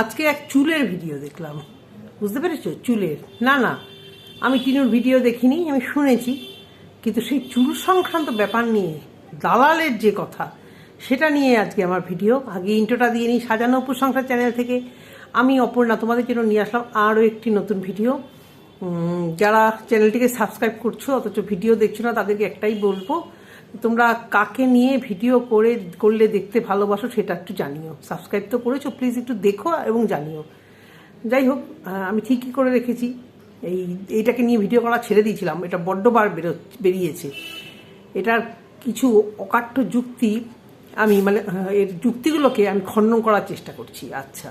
আজকে এক চুলের ভিডিও দেখলাম। বুঝতে পেরেছ? চুলের। না না, আমি টিনুর ভিডিও দেখিনি, আমি শুনেছি। কিন্তু সেই চুল সংক্রান্ত ব্যাপার নিয়ে, দালালের যে কথা, সেটা নিয়ে আজকে আমার ভিডিও। আগে ইন্টোটা দিয়ে নিই সাজানো উপসংসার চ্যানেল থেকে। আমি অপর্ণা, তোমাদের জন্য নিয়ে আসলাম আরও একটি নতুন ভিডিও। যারা চ্যানেলটিকে সাবস্ক্রাইব করছ, অথচ ভিডিও দেখছ না, তাদেরকে একটাই বলব তোমরা কাকে নিয়ে ভিডিও করে, করলে দেখতে ভালোবাসো সেটা একটু জানিও। সাবস্ক্রাইব তো করেছ প্লিজ একটু দেখো এবং জানিও। যাই হোক আমি ঠিকই করে রেখেছি। এই, এইটাকে নিয়ে ভিডিও করা ছেড়ে দিয়েছিলাম। এটা বড্ডবার বেরো বেরিয়েছে। এটার কিছু অকাট্য যুক্তি আমি মানে এর যুক্তিগুলোকে আমি খণ্ডন করার চেষ্টা করছি। আচ্ছা।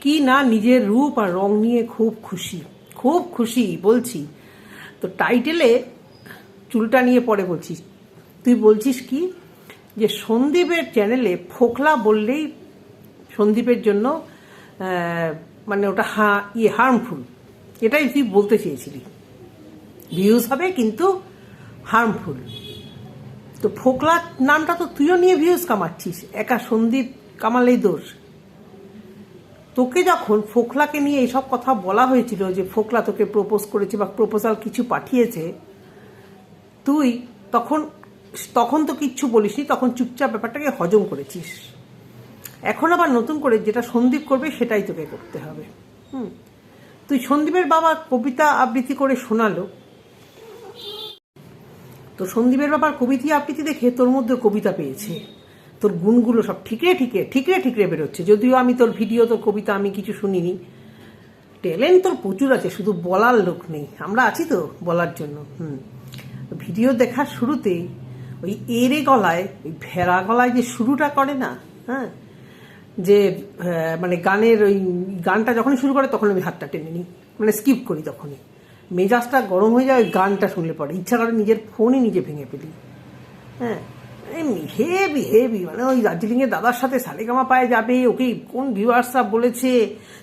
কি না নিজের রূপ আর রং নিয়ে খুব খুশি। খুব খুশি, বলছি। তো টাইটেলে চুলটা নিয়ে পরে বলছিস। তুই বলছিস কি? যে সন্দীপের চ্যানেলে ফোকলা বললেই সন্দীপের জন্য মানে ওটা হা ইয়ে হার্মফুল এটাই তুই বলতে চেয়েছিলি। ভিউজ হবে কিন্তু হার্মফুল তো ফোকলা নামটা তো তুইও নিয়ে ভিউজ কামাচ্ছিস। একা সন্দীপ কামালেই দোষ। তোকে যখন ফোকলাকে নিয়ে এইসব কথা বলা হয়েছিল যে ফোকলা তোকে প্রপোজ করেছে বা প্রপোজাল কিছু পাঠিয়েছে তুই তখন তখন তো কিচ্ছু বলিসনি, তখন চুপচাপ ব্যাপারটাকে হজম করেছিস। এখন আবার নতুন করে যেটা সন্দীপ করবে, সেটাই তোকে করতে হবে। হুম। তুই সন্দীপের বাবা কবিতা আবৃত্তি করে শোনালো। তো সন্দীপের বাবার কবিতা আবৃত্তি দেখে তোর মধ্যে কবিতা পেয়েছে। তোর গুণগুলো সব ঠিকরে ঠিকরে ঠিকরে ঠিকরে বেরোচ্ছে। যদিও আমি তোর ভিডিও, তোর কবিতা আমি কিছু শুনিনি। ট্যালেন্ট তোর প্রচুর আছে, শুধু বলার লোক নেই। আমরা আছি তো বলার জন্য। হুম। ভিডিও দেখার শুরুতেই ওই এরে গলায়, ওই ভেড়া গলায় যে শুরুটা করে না হ্যাঁ যে মানে গানের ওই গানটা যখনই শুরু করে তখন আমি হাতটা টেনে নিই মানে স্কিপ করি তখনই। মেজাজটা গরম হয়ে যায়, ওই গানটা শুনলে পরে ইচ্ছা করে নিজের ফোনই নিজে ভেঙে ফেলি। হ্যাঁ হেভি হেভি মানে ওই দার্জিলিংয়ে দাদার সাথে সারেগামা পায়ে যাবে, ওকে কোন ভিউয়ার্সরা বলেছে,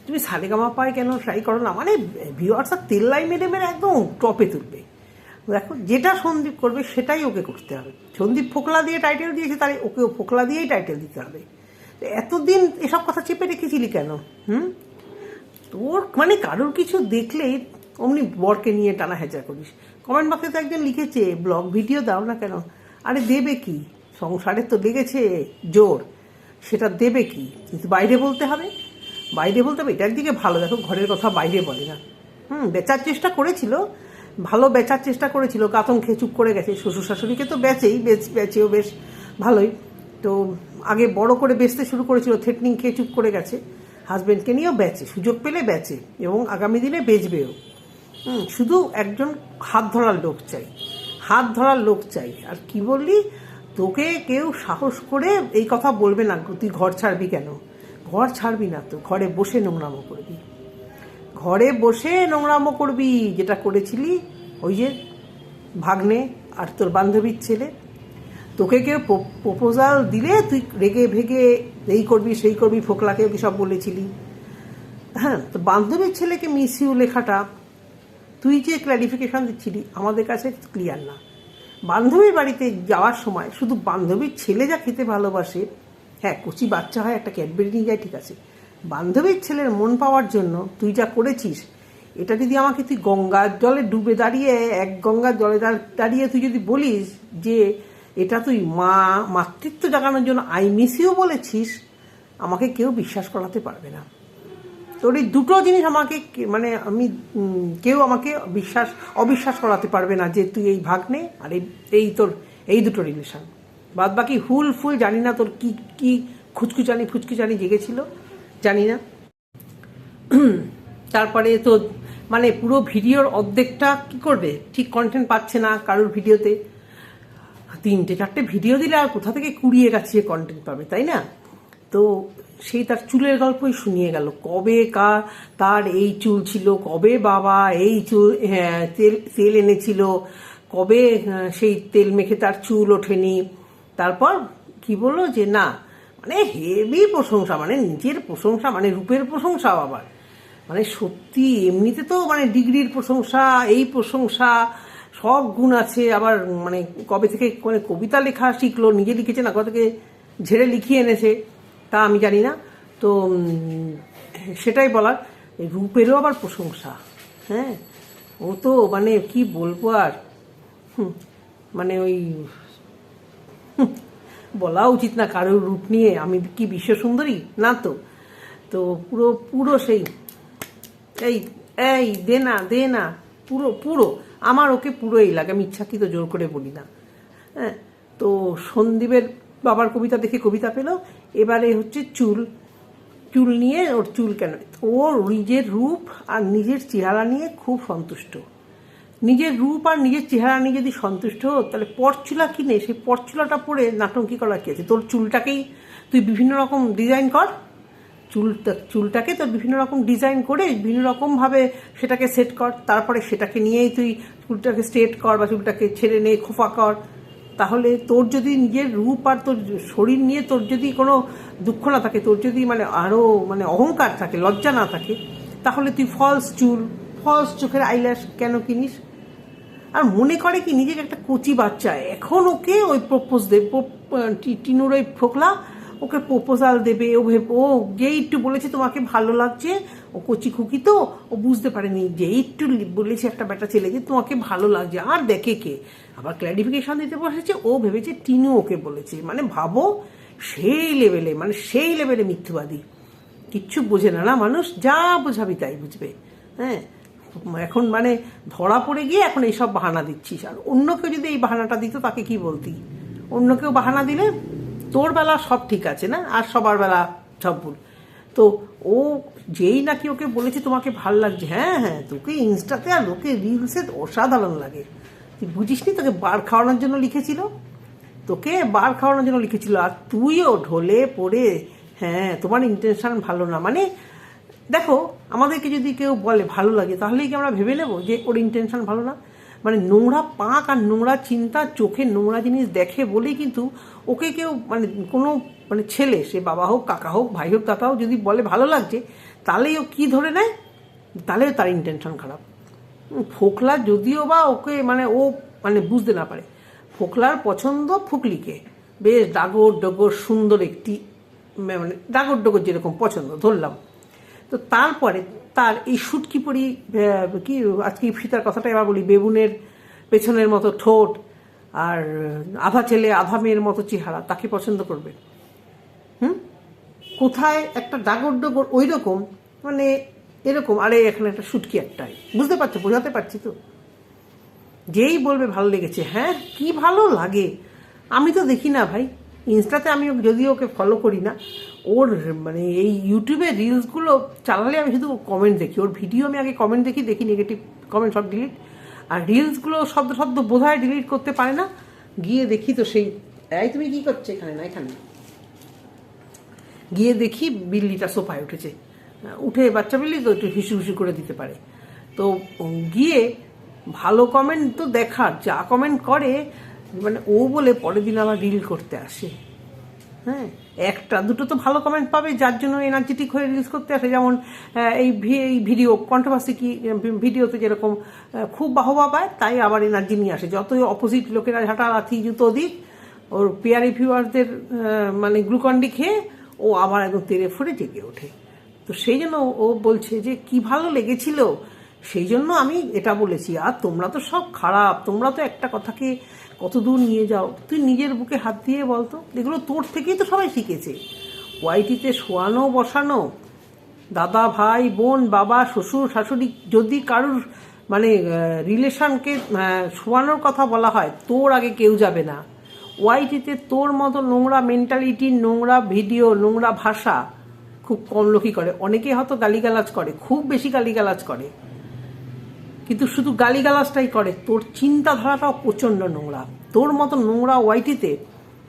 তুমি সারেগামা পায়ে কেন ট্রাই করো না? মানে ভিউয়ার্সরা তেল্লাই মেরে মেরে একদম টপে তুলবে। দেখো, যেটা সন্দীপ করবে সেটাই ওকে করতে হবে। সন্দীপ ফোকলা দিয়ে টাইটেল দিয়েছে, তাহলে ওকে ফোকলা দিয়েই টাইটেল দিতে হবে। এতদিন এসব কথা চেপে রেখেছিলি কেন? হুম? তোর মানে কারোর কিছু দেখলেই অমনি বরকে নিয়ে টানা হেঁচা করিস। কমেন্ট বক্সে তো একজন লিখেছে ব্লগ ভিডিও দাও না কেন? আরে দেবে কি? সংসারে তো লেগেছে জোর। সেটা দেবে কি? কিন্তু বাইরে বলতে হবে। বাইরে বলতে হবে, এটা একদিকে ভালো। দেখো, ঘরের কথা বাইরে বলে না। হুম, বেচার চেষ্টা করেছিল ভালো বেচার চেষ্টা করেছিল কাতন খেয়ে চুপ করে গেছে। শ্বশুর শাশুড়িকে তো বেচেই, বেচ, বেচেও বেশ ভালোই। তো আগে বড় করে বেচতে শুরু করেছিল থ্রেটনিং খেয়ে চুপ করে গেছে। হাজব্যান্ডকে নিয়েও বেচে, সুযোগ পেলে বেচে, এবং আগামী দিনে বেচবেও। শুধু একজন হাত ধরার লোক চাই, হাত ধরার লোক চাই। আর কি বললি? তোকে কেউ সাহস করে এই কথা বলবে না, তুই ঘর ছাড়বি কেন? ঘর ছাড়বি না তো, ঘরে বসে নোংরামো করবি। ঘরে বসে নোংরামো করবি, যেটা করেছিলি, ওই যে ভাগ্নে আর তোর বান্ধবীর ছেলে। তোকে কেউ প্রপোজাল দিলে তুই রেগে ভেগে এই করবি, সেই করবি, ফোকলাকে সব বলেছিলি। হ্যাঁ তো বান্ধবীর ছেলেকে মিস ইউ লেখাটা তুই যে ক্ল্যারিফিকেশন দিচ্ছিলি, আমাদের কাছে ক্লিয়ার না। বান্ধবীর বাড়িতে যাওয়ার সময় শুধু বান্ধবীর ছেলে যা খেতে ভালোবাসে হ্যাঁ কচি বাচ্চা হয়, একটা ক্যাডবেরি নিয়ে যায়, ঠিক আছে। বান্ধবীর ছেলের মন পাওয়ার জন্য তুই যা করেছিস, এটা যদি আমাকে তুই গঙ্গার জলে ডুবে দাঁড়িয়ে, এক গঙ্গার জলে দাঁড়িয়ে তুই যদি বলিস যে এটা তুই মা, মাতৃত্ব জাগানোর জন্য আই মিস ইউ বলেছিস, আমাকে কেউ বিশ্বাস করাতে পারবে না। তোর এই দুটো জিনিস আমাকে মানে আমি কেউ আমাকে বিশ্বাস, অবিশ্বাস করাতে পারবে না যে তুই এই ভাগ নে আর এই এই তোর, এই দুটো রিলেশন বাদ বাকি হুল ফুল জানি না তোর কি কি খুচকুচানি ফুচকুচানি জেগেছিল। জানি না। তারপরে তো মানে পুরো ভিডিওর অর্ধেকটা কি করবে? ঠিক কন্টেন্ট পাচ্ছে না কারোর ভিডিওতে। তিনটে, চারটে ভিডিও দিলে আর কোথা থেকে কুড়িয়ে গাছিয়ে কন্টেন্ট পাবে, তাই না? তো সেই তার চুলের গল্পই শুনিয়ে গেল। কবে কা, তার এই চুল ছিল, কবে বাবা এই চুল হ্যাঁ তেল তেল এনেছিল, কবে সেই তেল মেখে তার চুল ওঠেনি। তারপর কি বলল যে, না মানে হেভি প্রশংসা মানে নিজের প্রশংসা মানে রূপের প্রশংসাও আবার মানে সত্যি, এমনিতে তো মানে ডিগ্রির প্রশংসা, এই প্রশংসা, সব গুণ আছে। আবার মানে কবে থেকে মানে কবিতা লেখা শিখলো, নিজে লিখেছে না কবে থেকে ঝেড়ে লিখিয়ে এনেছে, তা আমি জানি না। তো সেটাই বলার। রূপেরও আবার প্রশংসা হ্যাঁ? ও তো মানে কি বলব আর? মানে ওই বলা উচিত না কারোর রূপ নিয়ে, আমি কি বিশ্ব সুন্দরী? না তো। তো পুরো পুরো সেই, এই এই, দে না দে না, পুরো পুরো। আমার ওকে পুরোই লাগে, আমি ইচ্ছাকৃত জোর করে বলি না। হ্যাঁ তো সন্দীপের বাবার কবিতা দেখে কবিতা পেল। এবারে হচ্ছে চুল চুল নিয়ে ওর চুল কেন? ওর নিজের রূপ আর নিজের চেহারা নিয়ে খুব সন্তুষ্ট। নিজের রূপ আর নিজের চেহারা নিয়ে যদি সন্তুষ্ট হো তাহলে পরচুলা কিনে সেই পরচুলাটা পরে নাটঙ্কি করা কি আছে? তোর চুলটাকেই তুই বিভিন্ন রকম ডিজাইন কর। চুলটা চুলটাকে তোর বিভিন্ন রকম ডিজাইন করে বিভিন্ন রকমভাবে সেটাকে সেট কর। তারপরে সেটাকে নিয়েই তুই চুলটাকে স্ট্রেট কর বা চুলটাকে ছেড়ে নে খোফা কর। তাহলে তোর যদি নিজের রূপ আর তোর শরীর নিয়ে তোর যদি কোনো দুঃখ না থাকে, তোর যদি মানে আরও মানে অহংকার থাকে, লজ্জা না থাকে, তাহলে তুই ফলস চুল ফলস চোখের আইল্যাশ কেন কিনিস? আর মনে করে কি, নিজের একটা কচি বাচ্চা, এখন ওকে ওই প্রপোজ দেবে টিনুর ওই ফোকলা, ওকে প্রপোজাল দেবে, ও ভেব, ও যেই একটু বলেছে তোমাকে ভালো লাগছে, ও কচি খুকি তো, ও বুঝতে পারেনি যে একটু বলেছে একটা বেটা ছেলে যে তোমাকে ভালো লাগছে, আর দেখে কে? আবার ক্ল্যারিফিকেশন দিতে বসেছে, ও ভেবেছে টিনু ওকে বলেছে মানে ভাবো সেই লেভেলে মানে সেই লেভেলে মিথ্যুবাদী। কিচ্ছু বোঝে না না মানুষ, যা বোঝাবি তাই বুঝবে হ্যাঁ? এখন মানে ধরা পড়ে গিয়ে এখন এইসব বাহানা দিচ্ছিস। আর অন্য কেউ যদি এই বাহানাটা দিত, তাকে কি বলতি? অন্য কেউ বাহানা দিলে তোর বেলা সব ঠিক আছে না? আর সবার বেলা সব ভুল তো ও যেই নাকি ওকে বলেছে তোমাকে ভালো লাগছে হ্যাঁ হ্যাঁ তোকে ইনস্টাতে আর লোকে রিলসে অসাধারণ লাগে। তুই বুঝিসনি তোকে বার খাওয়ানোর জন্য লিখেছিল? তোকে বার খাওয়ানোর জন্য লিখেছিল। আর তুইও ঢলে পড়ে হ্যাঁ তোমার ইন্টেনশন ভালো না। মানে দেখো, আমাদেরকে যদি কেউ বলে ভালো লাগে, তাহলেই কি আমরা ভেবে নেব যে ওর ইন্টেনশন ভালো না? মানে নোংরা পাক আর নোংরা চিন্তা, চোখে নোংরা জিনিস দেখে বলেই কিন্তু ওকে কেউ মানে কোনো মানে ছেলে, সে বাবা হোক, কাকা হোক, ভাই হোক কাকা হোক, যদি বলে ভালো লাগছে, তাহলেই ও কী ধরে নেয়? তাহলে তার ইন্টেনশন খারাপ। ফোকলা যদিও বা ওকে মানে ও মানে বুঝতে না পারে। ফোকলার পছন্দ ফুকলিকে। বেশ ডাগর ডগর সুন্দর একটি মানে ডাগর ডগর যেরকম পছন্দ, ধরলাম। তো তারপরে তার এই শুটকি পরি কি, আজকে ফিতার কথাটা এবার বলি বেগুনের পেছনের মতো ঠোঁট আর আধা ছেলে আধা মেয়ের মতো চেহারা, তাকে পছন্দ করবে। হুম? কোথায় একটা ডাগর ডগর ওই রকম মানে এরকম, আরে এখানে একটা শুটকি একটাই। বুঝতে পারছ? বোঝাতে পারছি তো? যেই বলবে ভালো লেগেছে। হ্যাঁ কি ভালো লাগে। আমি তো দেখি না ভাই। ইনস্টাতে আমি যদিও ওকে ফলো করি না, ওর মানে এই ইউটিউবে রিলসগুলো চালালে আমি শুধু কমেন্ট দেখি, ওর ভিডিও আমি আগে কমেন্ট দেখি দেখি নেগেটিভ কমেন্ট সব ডিলিট আর রিলসগুলো শব্দ শব্দ বোধহয় ডিলিট করতে পারে না, গিয়ে দেখি তো সেই, এই তুমি কি করছ এখানে, না এখানে? গিয়ে দেখি বিল্লিটা সোফায় উঠেছে, উঠে বাচ্চা বিল্লি তো একটু হিসু হিসু করে দিতে পারে, তো গিয়ে ভালো কমেন্ট তো দেখার, যা কমেন্ট করে মানে ও বলে পরের দিন আবার রিল করতে আসে। হ্যাঁ? একটা, দুটো তো ভালো কমেন্ট পাবে, যার জন্য এনার্জেটিক হয়ে রিলস করতে আসে। যেমন এই এই ভিডিও কন্ট্রোভার্সি কি ভিডিওতে যেরকম খুব বাহবা পায়, তাই আবার এনার্জি নিয়ে আসে। যতই অপোজিট লোকেরা ঝাঁটা লাথি জুতো দিক, ওর পেয়ার রিভিউয়ারদের মানে গ্লুকন্ডি খেয়ে, ও আবার একদম তেড়ে ফুড়ে জেগে ওঠে। তো সেই জন্য ও বলছে যে, কি ভালো লেগেছিল সেই জন্য আমি এটা বলেছি, আর তোমরা তো সব খারাপ, তোমরা তো একটা কথাকে কত দূর নিয়ে যাও? তুই নিজের বুকে হাত দিয়ে বলতো এগুলো তোর থেকেই তো সবাই শিখেছে। ওয়াইটিতে শোয়ানো, বসানো, দাদা, ভাই, বোন, বাবা, শ্বশুর, শাশুড়ি, যদি কারুর মানে রিলেশনকে শোয়ানোর কথা বলা হয়, তোর আগে কেউ যাবে না। ওয়াইটিতে তোর মতো নোংরা মেন্টালিটি নোংরা ভিডিও নোংরা ভাষা খুব কম লোকই করে। অনেকে হয়তো গালিগালাজ করে, খুব বেশি গালিগালাজ করে। কিন্তু শুধু গালিগালাজটাই করে। তোর চিন্তাধারাটাও প্রচণ্ড নোংরা। তোর মতো নোংরা ওয়াইটিতে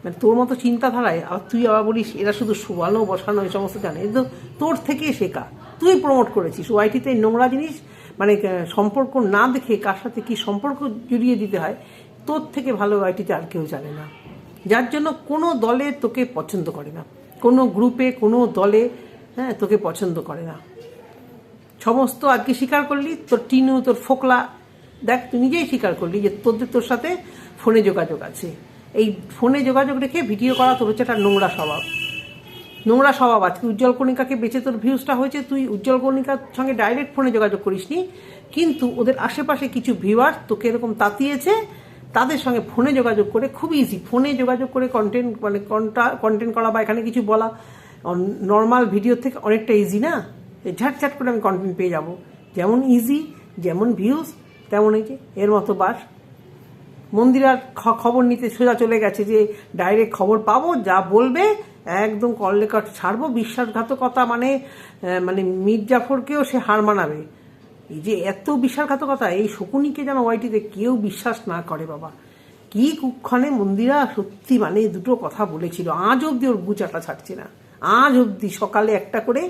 মানে তোর মতো চিন্তাধারায়, আর তুই আবার বলিস, এরা শুধু শোয়ানো, বসানো, এই সমস্ত জানে। কিন্তু তোর থেকে শেখা। তুই প্রমোট করেছিস। ওয়াইটিতে নোংরা জিনিস মানে সম্পর্ক না দেখে কার সাথে কি সম্পর্ক জুড়িয়ে দিতে হয়, তোর থেকে ভালো ওয়াইটিতে আর কেউ জানে না। যার জন্য কোনো দলে তোকে পছন্দ করে না। কোনো গ্রুপে, কোনো দলে হ্যাঁ তোকে পছন্দ করে না। সমস্ত আজকে স্বীকার করলি? তোর টিনু, তোর ফোকলা। দেখ, তুই নিজেই স্বীকার করলি যে তোদের তোর সাথে ফোনে যোগাযোগ আছে। এই ফোনে যোগাযোগ রেখে ভিডিও করা তোর হচ্ছে একটা নোংরা স্বভাব। নোংরা স্বভাব আজকে উজ্জ্বল কণিকাকে বেঁচে তোর ভিউজটা হয়েছে। তুই উজ্জ্বল কণিকার সঙ্গে ডাইরেক্ট ফোনে যোগাযোগ করিসনি। কিন্তু ওদের আশেপাশে কিছু ভিউয়ার তোকে এরকম তাতিয়েছে। তাদের সঙ্গে ফোনে যোগাযোগ করে খুব ইজি ফোনে যোগাযোগ করে কন্টেন্ট মানে কন্টেন্ট করা বা এখানে কিছু বলা। নর্মাল ভিডিও থেকে অনেকটা ইজি না? এই ঝাট ঝাট করে আমি কন্টেন্ট পেয়ে যাব। যেমন ইজি যেমন ভিউজ তেমন এই যে এর মতো বাস। মন্দিরার খবর নিতে সোজা চলে গেছে যে ডাইরেক্ট খবর পাবো, যা বলবে, একদম কল রেকর্ড ছাড়বো। বিশ্বাসঘাতকতা মানে মানে মীর জাফরকেও সে হার মানাবে। এই যে এত বিশ্বাসঘাতকতা, এই শকুনিকে যেন ওয়াইটিতে কেউ বিশ্বাস না করে বাবা। কি কুক্ষণে মন্দিরা সত্যি মানে দুটো কথা বলেছিল। আজ অব্দি ওর গুচাটা ছাড়ছে না। আজ অব্দি সকালে একটা করে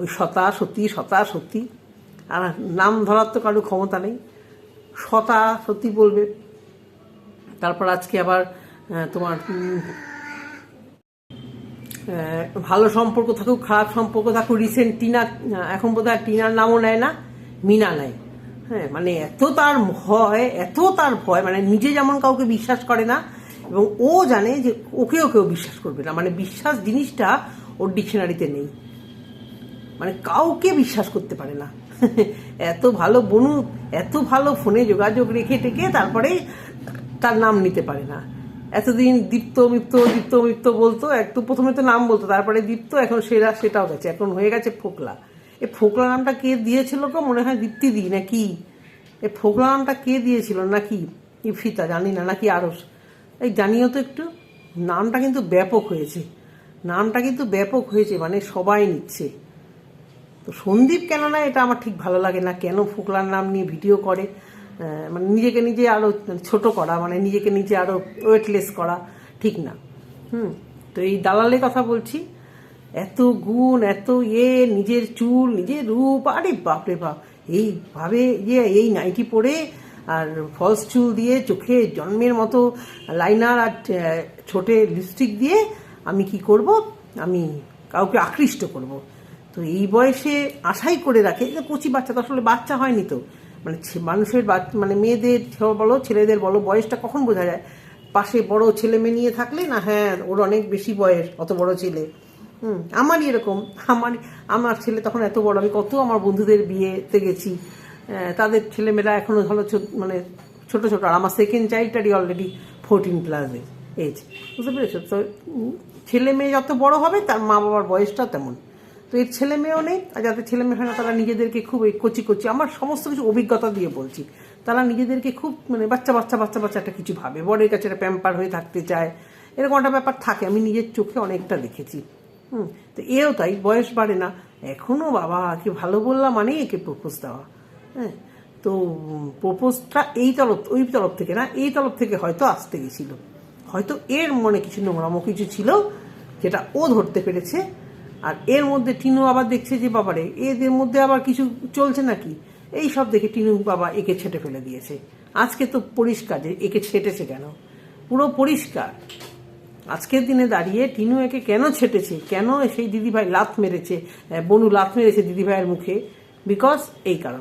ওই সতা সত্যি সতা সত্যি আর নাম ধরার তো কারও ক্ষমতা নেই। সতা সত্যি বলবে। তারপর আজকে আবার তোমার ভালো সম্পর্ক থাকুক, খারাপ সম্পর্ক থাকুক রিসেন্ট টিনা এখন বোধ হয় টিনার নামও নেয় না, মিনা নেয়। হ্যাঁ মানে এত তার ভয়, এত তার ভয় মানে নিজে যেমন কাউকে বিশ্বাস করে না, এবং ও জানে যে ওকেও কেউ বিশ্বাস করবে না। মানে বিশ্বাস জিনিসটা ওর ডিকশনারিতে নেই। মানে কাউকে বিশ্বাস করতে পারে না। এত ভালো বনু, এত ভালো ফোনে যোগাযোগ রেখে টেকে তারপরে তার নাম নিতে পারে না। এতদিন দীপ্ত, মিপ্ত দীপ্ত, মিপ্ত বলতো একটু প্রথমে তো নাম বলতো, তারপরে দীপ্ত, এখন সেরা, সেটাও গেছে এখন হয়ে গেছে ফোকলা। এ ফোকলা নামটা কে দিয়েছিল গো? মনে হয় দীপ্তি দি, নাকি? এ ফোকলা নামটা কে দিয়েছিল, নাকি? ইফিতা, জানি না, নাকি আরস? এই জানিও তো একটু, নামটা কিন্তু ব্যাপক হয়েছে। নামটা কিন্তু ব্যাপক হয়েছে মানে সবাই নিচ্ছে। তো সন্দীপ কেন না, এটা আমার ঠিক ভালো লাগে না। কেন ফোকলার নাম নিয়ে ভিডিও করে? মানে নিজেকে নিজে আরও ছোট করা মানে নিজেকে নিজে আরও ওয়েটলেস করা ঠিক না। হুম, তো এই দালালের কথা বলছি। এত গুণ, এত ইয়ে নিজের চুল, নিজের রূপ, আরে বাপরে বাপ। এইভাবে ইয়ে এই নাইটি পরে আর ফলস চুল দিয়ে চোখে জন্মের মতো লাইনার আর ছোটে লিপস্টিক দিয়ে আমি কি করব? আমি কাউকে আকৃষ্ট করব। তো এই বয়সে আশাই করে রাখে। যে কচি বাচ্চা, তো আসলে বাচ্চা হয়নি তো। মানে মানুষের মানে মেয়েদের বলো, ছেলেদের বলো, বয়সটা কখন বোঝা যায়? পাশে বড় ছেলে মেয়ে নিয়ে থাকলে না হ্যাঁ ওর অনেক বেশি বয়স, অত বড় ছেলে। হুম, আমারই এরকম। আমার আমার ছেলে তখন এত বড়, আমি কত আমার বন্ধুদের বিয়েতে গেছি। তাদের ছেলেমেয়েরা এখনও ভালো ছো- মানে ছোট ছোট। আর আমার সেকেন্ড চাইল্ডটারই অলরেডি ফোরটিন প্লাস এজ বুঝতে পেরেছ? তো ছেলে মেয়ে যত বড় হবে, তার মা বাবার বয়সটা তেমন। তো এর ছেলে মেয়েও নেই, আর যাদের ছেলে মেয়ে হয় না, তারা নিজেদেরকে খুব কচি কচি, আমার সমস্ত কিছু অভিজ্ঞতা দিয়ে বলছি। তারা নিজেদেরকে খুব মানে বাচ্চা বাচ্চা বাচ্চা বাচ্চা একটা কিছু ভাবে। বড়ের কাছে একটা প্যাম্পার হয়ে থাকতে চায়, এরকম একটা ব্যাপার থাকে, আমি নিজের চোখে অনেকটা দেখেছি। হুম, তো এও তাই, বয়স বাড়ে না। এখনও বাবা, কি ভালো বললাম মানে একে প্রপোজ দেওয়া। হ্যাঁ তো প্রপোজটা এই তরফ, ওই তরফ থেকে না, এই তরফ থেকে হয়তো আসতে গেছিল। হয়তো এর মনে কিছু নোংরামো কিছু ছিল, যেটা ও ধরতে পেরেছে। আর এর মধ্যে টিনু আবার দেখছে যে, বাবারে, এদের মধ্যে আবার কিছু চলছে নাকি? এই সব দেখে টিনু বাবা একে ছেটে ফেলে দিয়েছে। আজকে তো পরিষ্কার যে একে ছেটেছে কেন? পুরো পরিষ্কার। আজকের দিনে দাঁড়িয়ে টিনু একে কেন ছেটেছে? কেন সেই দিদিভাই লাত মেরেছে? বনু লাত মেরেছে দিদিভাইয়ের মুখে? বিকজ এই কারণ।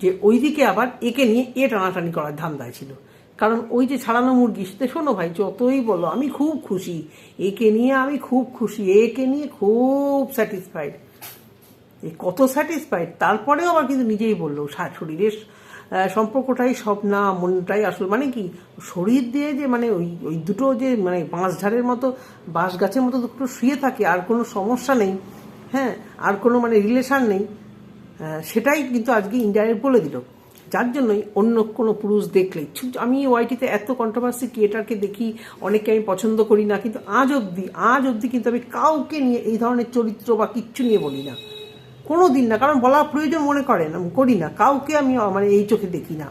যে ওইদিকে আবার একে নিয়ে এ টানাটানি করার ধান্দায় ছিল। কারণ ওই যে ছাড়ানো মুরগি সেটা শোনো ভাই, যতই বলো, আমি খুব খুশি। একে নিয়ে আমি খুব খুশি, একে নিয়ে খুব স্যাটিসফাইড এই কত স্যাটিসফাইড তারপরেও আবার কিন্তু নিজেই বলল শরীরের সম্পর্কটাই সব না, মনটাই আসল। মানে কি, শরীর দিয়ে যে মানে ওই ওই দুটো যে মানে বাঁশ ঝাড়ের মতো, বাঁশ গাছের মতো দুটো শুয়ে থাকে, আর কোনো সমস্যা নেই। হ্যাঁ আর কোনো মানে রিলেশান নেই। সেটাই কিন্তু আজকে ইন্ডিয়ায় বলে দিল। যার জন্যই অন্য কোনো পুরুষ দেখলে। আমি ওয়াইটিতে এত কন্ট্রোভার্সি ক্রিয়েটারকে দেখি, অনেককে আমি পছন্দ করি না, কিন্তু আজ অবধি আজ অবধি কিন্তু আমি কাউকে নিয়ে এই ধরনের চরিত্র বা কিচ্ছু নিয়ে বলি না। কোনো দিন না, কারণ বলা প্রয়োজন মনে করেন আমি করি না। কাউকে আমি মানে এই চোখে দেখি না।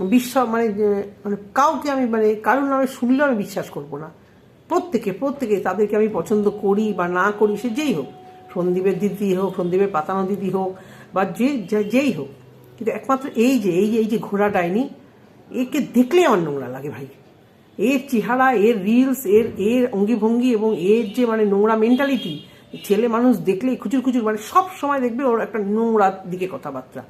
বিশ্বাস মানে মানে কাউকে আমি মানে কারণ নামে শুনলেও আমি বিশ্বাস করব না। প্রত্যেকে প্রত্যেকে তাদেরকে আমি পছন্দ করি বা না করি, সে যেই হোক। সন্দীপের দিদি হোক, সন্দীপের পাতানো দিদি হোক, বা যে- যেই হোক। কিন্তু একমাত্র এই যে এই যে এই যে ঘোড়া ডাইনি, একে দেখলেই আমার নোংরা লাগে ভাই। এর চেহারা, এর রিলস এর এর অঙ্গিভঙ্গি এবং এর যে মানে নোংরা মেন্টালিটি ছেলে মানুষ দেখলেই খুচুর খুচুর মানে সব সময় দেখবে ওর একটা নোংরা দিকে কথাবার্তা।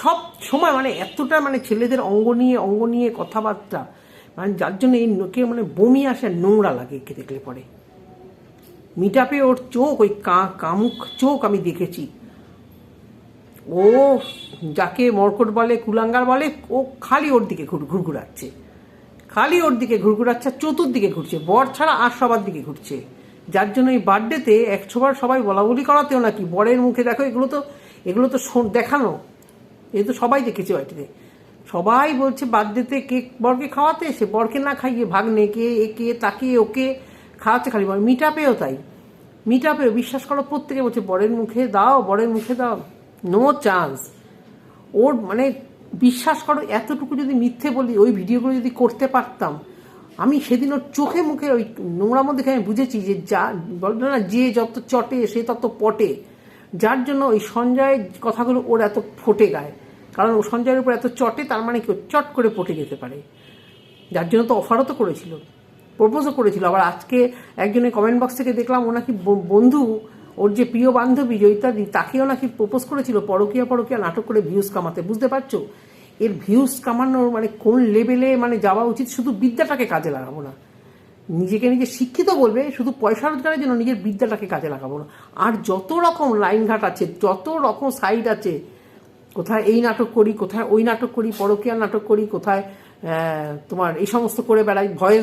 সব সময় মানে এতটা মানে ছেলেদের অঙ্গ নিয়ে অঙ্গ নিয়ে কথাবার্তা মানে যার জন্য এই নোকে মানে বমি আসে নোংরা লাগে একে দেখলে পরে। মিটাপে ওর চোখ, ওই কামুক চোখ আমি দেখেছি। ও, যাকে মর্কট বলে, কুলাঙ্গার বলে, ও খালি ওর দিকে ঘুর, ঘুরঘুরাচ্ছে। খালি ওর দিকে ঘুরঘুরাচ্ছে, চতুর্দিকে ঘুরছে, বর ছাড়া আর সবার দিকে ঘুরছে। যার জন্য এই বার্থডেতে একশোবার সবাই বলা বলি করাতেও নাকি বরের মুখে দেখো, এগুলো তো এগুলো তো দেখানো। এ তো সবাই দেখেছে বাড়িতে। সবাই বলছে, বার্থডেতে কেক বরকে খাওয়াতে, সে বরকে না খাইয়ে ভাগ্নে কে একে তাকে, ওকে খাওয়াচ্ছে খালি বর। মিটাপেও তাই। মিটাপেও বিশ্বাস করো, প্রত্যেকে বলছে, বরের মুখে দাও, বরের মুখে দাও। নো চান্স ওর মানে বিশ্বাস করো, এতটুকু যদি মিথ্যে বলি, ওই ভিডিওগুলো যদি করতে পারতাম, আমি সেদিন ওর চোখে মুখে ওই নোংরা মধ্যে আমি বুঝেছি যে যা বলতো না, যে যত চটে, সে তত পটে। যার জন্য ওই সঞ্জয়ের কথাগুলো ওর এত ফোটে গায়। কারণ ও সঞ্জয়ের উপর এত চটে, তার মানে কি ও চট করে পটে যেতে পারে। যার জন্য তো অফারও তো করেছিল প্রপোজও করেছিল। আবার আজকে একজনের কমেন্ট বক্স থেকে দেখলাম ও নাকি বন্ধু ওর যে প্রিয় বান্ধবী জয়িতাদি তাকেও নাকি প্রপোজ করেছিল পরকিয়া পরকিয়া নাটক করে ভিউজ কামাতে, বুঝতে পারছ? এর ভিউজ কামানোর মানে কোন লেভেলে মানে যাওয়া উচিত শুধু বিদ্যাটাকে কাজে লাগাবো না। নিজেকে নিজে শিক্ষিত বলবে, শুধু পয়সা রোজগারের জন্য নিজের বিদ্যাটাকে কাজে লাগাবো না। আর যত রকম লাইনঘাট আছে, যত রকম সাইড আছে, কোথায় এই নাটক করি, কোথায় ওই নাটক করি পরকীয়া নাটক করি, কোথায় তোমার এই সমস্ত করে বেড়াই, ভয়েস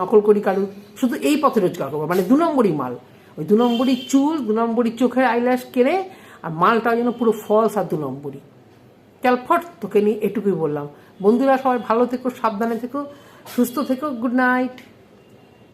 নকল করি কারু শুধু এই পথে রোজগার করব মানে দু নম্বরই মাল। ওই দু নম্বরই চুল, দু নম্বরই চোখের আইল্যাশ কেড়ে, আর মালটা যেন পুরো ফলস আর দু নম্বরই। ক্যালফট তোকে নিয়ে এটুকুই বললাম। বন্ধুরা, সবাই ভালো থেকো, সাবধানে থেকো, সুস্থ থেকো গুড নাইট